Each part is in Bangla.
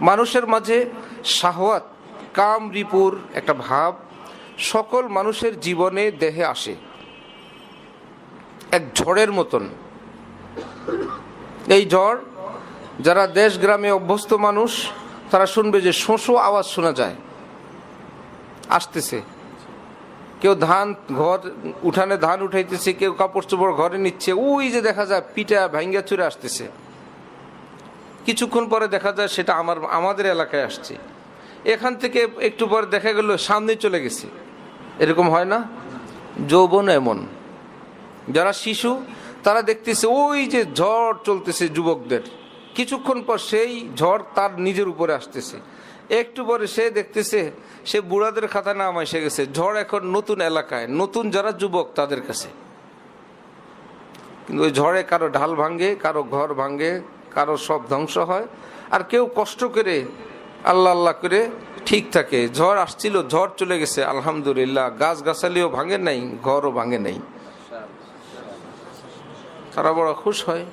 মানুষের মাঝে শাহওয়াত, কাম রিপুর একটা ভাব, সকল মানুষের জীবনে দেহে আসে। এক ঝড়ের মতন। এই ঝড়, যারা দেশ গ্রামে অভ্যস্ত মানুষ, তারা শুনবে যে শোঁশো আওয়াজ শোনা যায়। আসতেছে। কেউ ধান ঘর, উঠানে ধান উঠাইতেছে, কেউ কাপড় চোপড় ঘরে নিচ্ছে, ওই যে দেখা যায় পিঠা ভাঙ্গা চুরে আসতেছে। কিছুক্ষণ পরে দেখা যায় সেটা আমার, আমাদের এলাকায় আসছে। এখান থেকে একটু পরে দেখা গেল সামনে চলে গেছে। এরকম হয় না? যৌবন এমন। যারা শিশু, তারা দেখতেছে ওই যে ঝড় চলতেছে যুবকদের। কিছুক্ষণ পর সেই ঝড় তার নিজের উপরে আসতেছে। একটু পরে সে দেখতেছে, সে বুড়াদের খাতা নাম এসে গেছে, ঝড় এখন নতুন এলাকায়, নতুন যারা যুবক তাদের কাছে। কিন্তু ওই ঝড়ে কারও ঢাল ভাঙ্গে কারও ঘর ভাঙ্গে কারও সব ধ্বংস হয়। আর কেউ কষ্ট করে, আল্লাহ আল্লাহ করে ঠিক থাকে। ঝড় আসছিল, ঝড় চলে গেছে, আলহামদুলিল্লাহ। গাছ গাছালিও ভাঙে নাই, ঘরও ভাঙে নাই। তারা বড় খুশ হয়।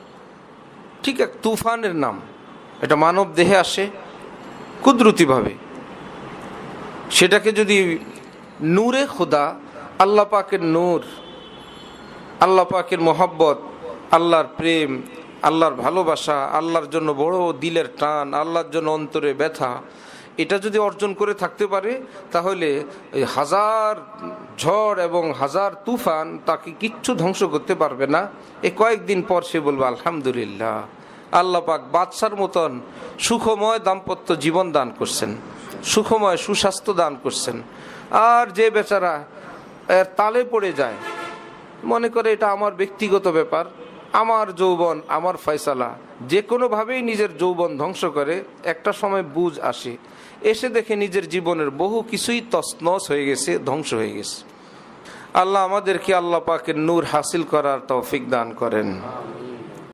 ঠিক এক তুফানের নাম। এটা মানব দেহে আসে কুদরতিভাবে। সেটাকে যদি নূরে খোদা, আল্লাহ পাকের নূর, আল্লাহ পাকের মোহাব্বত, আল্লাহর প্রেম আল্লাহর ভালোবাসা, আল্লাহর জন্য বড় দিলের টান, আল্লাহর জন্য অন্তরে ব্যথা, এটা যদি অর্জন করে থাকতে পারে, তাহলে হাজার ঝড় এবং হাজার তুফান তাকে কিচ্ছু ধ্বংস করতে পারবে না। এ কয়েকদিন পর সে বলবে, আলহামদুলিল্লাহ। আল্লাহ পাক বাদশার মতন সুখময় দাম্পত্য জীবন দান করছেন, সুখময় সুস্বাস্থ্য দান করছেন। আর যে বেচারা এর তালে পড়ে যায়, মনে করে এটা আমার ব্যক্তিগত ব্যাপার আমার যৌবন, আমার ফয়সালা, যে কোনোভাবেই নিজের যৌবন ধ্বংস করে, একটা সময় বুঝ আসে। এসে দেখে নিজের জীবনের বহু কিছুই তসনস হয়ে গেছে, ধ্বংস হয়ে গেছে। আল্লাহ আমাদেরকে আল্লাহ পাকে নূর হাসিল করার তৌফিক দান করেন।